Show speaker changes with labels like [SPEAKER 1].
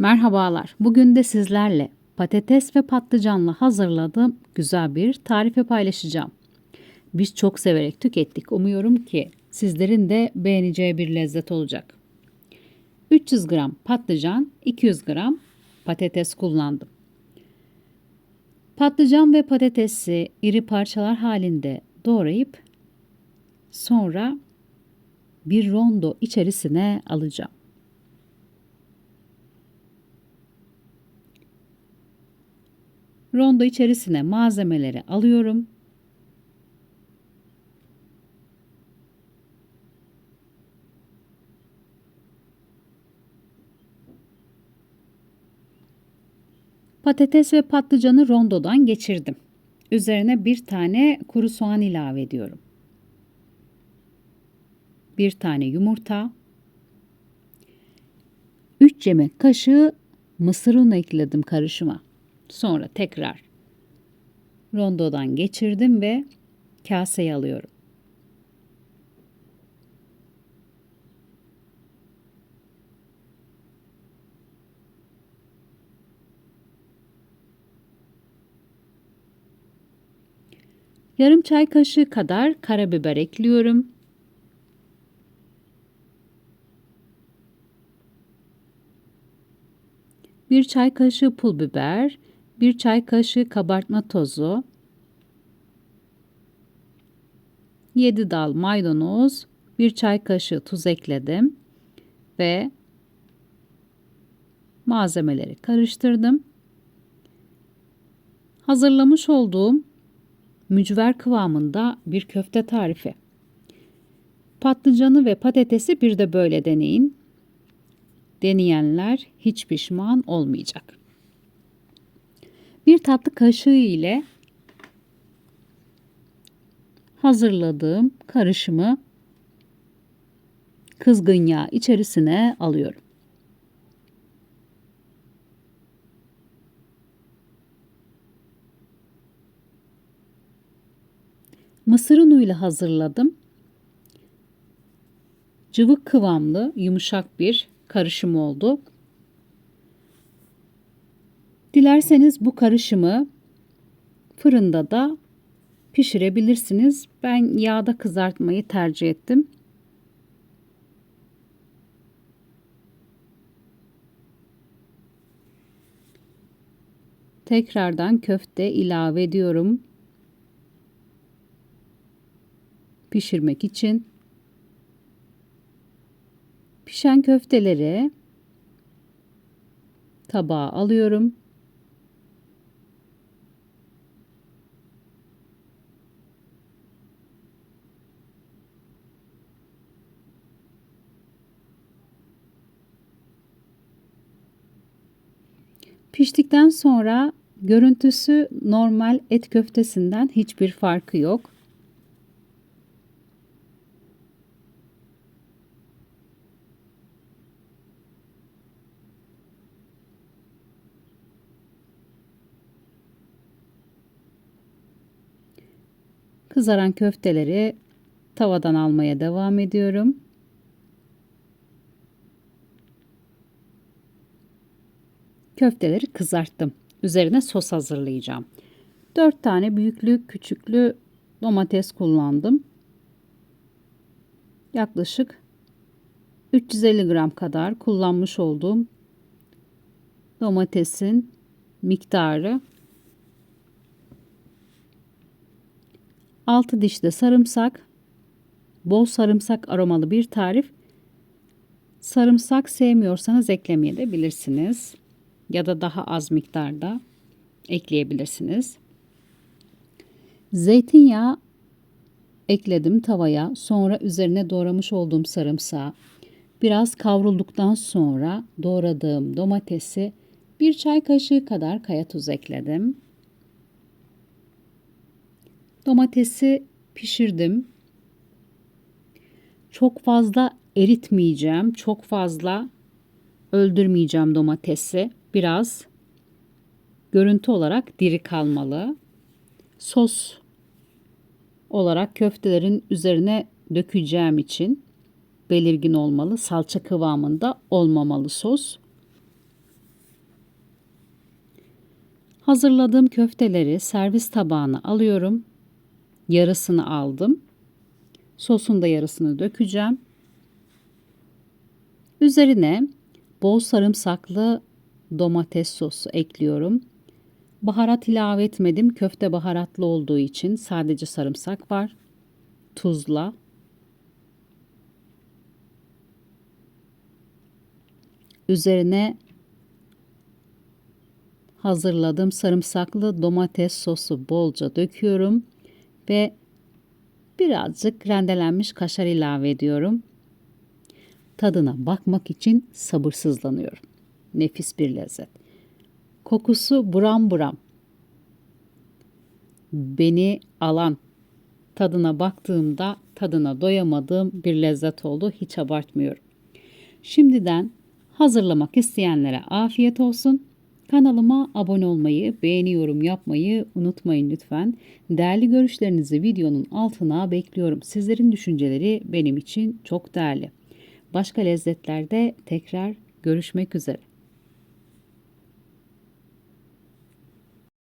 [SPEAKER 1] Merhabalar. Bugün de sizlerle patates ve patlıcanla hazırladığım güzel bir tarife paylaşacağım. Biz çok severek tükettik. Umuyorum ki sizlerin de beğeneceği bir lezzet olacak. 300 gram patlıcan, 200 gram patates kullandım. Patlıcan ve patatesi iri parçalar halinde doğrayıp sonra bir rondo içerisine alacağım. Rondo içerisine malzemeleri alıyorum. Patates ve patlıcanı rondodan geçirdim. Üzerine bir tane kuru soğan ilave ediyorum. Bir tane yumurta. 3 yemek kaşığı mısır unu ekledim karışıma. Sonra tekrar rondodan geçirdim ve kaseye alıyorum. Yarım çay kaşığı kadar karabiber ekliyorum. Bir çay kaşığı pul biber, 1 çay kaşığı kabartma tozu, 7 dal maydanoz, 1 çay kaşığı tuz ekledim ve malzemeleri karıştırdım. Hazırlamış olduğum mücver kıvamında bir köfte tarifi. Patlıcanı ve patatesi bir de böyle deneyin. Deneyenler hiç pişman olmayacak. Bir tatlı kaşığı ile hazırladığım karışımı kızgın yağ içerisine alıyorum. Mısır unuyla hazırladım. Cıvık kıvamlı, yumuşak bir karışım oldu. Dilerseniz bu karışımı fırında da pişirebilirsiniz. Ben yağda kızartmayı tercih ettim. Tekrardan köfte ilave ediyorum. Pişirmek için pişen köfteleri tabağa alıyorum. Piştikten sonra görüntüsü normal et köftesinden hiçbir farkı yok. Kızaran köfteleri tavadan almaya devam ediyorum. Köfteleri kızarttım. Üzerine sos hazırlayacağım. 4 tane büyüklü küçüklü domates kullandım. Yaklaşık 350 gram kadar kullanmış olduğum domatesin miktarı 6 diş de sarımsak, bol sarımsak aromalı bir tarif. Sarımsak sevmiyorsanız eklemeyebilirsiniz ya da daha az miktarda ekleyebilirsiniz. Zeytinyağı ekledim tavaya. Sonra üzerine doğramış olduğum sarımsağı biraz kavrulduktan sonra doğradığım domatesi bir çay kaşığı kadar kaya tuz ekledim. Domatesi pişirdim. Çok fazla eritmeyeceğim. Çok fazla öldürmeyeceğim domatesi biraz görüntü olarak diri kalmalı. Sos olarak köftelerin üzerine dökeceğim için belirgin olmalı. Salça kıvamında olmamalı sos. Hazırladığım köfteleri servis tabağına alıyorum. Yarısını aldım. Sosun da yarısını dökeceğim. Üzerine bol sarımsaklı domates sosu ekliyorum. Baharat ilave etmedim. Köfte baharatlı olduğu için sadece sarımsak var. Tuzla. Üzerine hazırladığım sarımsaklı domates sosu bolca döküyorum ve birazcık rendelenmiş kaşar ilave ediyorum. Tadına bakmak için sabırsızlanıyorum. Nefis bir lezzet. Kokusu buram buram. Beni alan, tadına baktığımda tadına doyamadığım bir lezzet oldu. Hiç abartmıyorum. Şimdiden hazırlamak isteyenlere afiyet olsun. Kanalıma abone olmayı, beğeni yorum yapmayı unutmayın lütfen. Değerli görüşlerinizi videonun altına bekliyorum. Sizlerin düşünceleri benim için çok değerli. Başka lezzetlerde tekrar görüşmek üzere.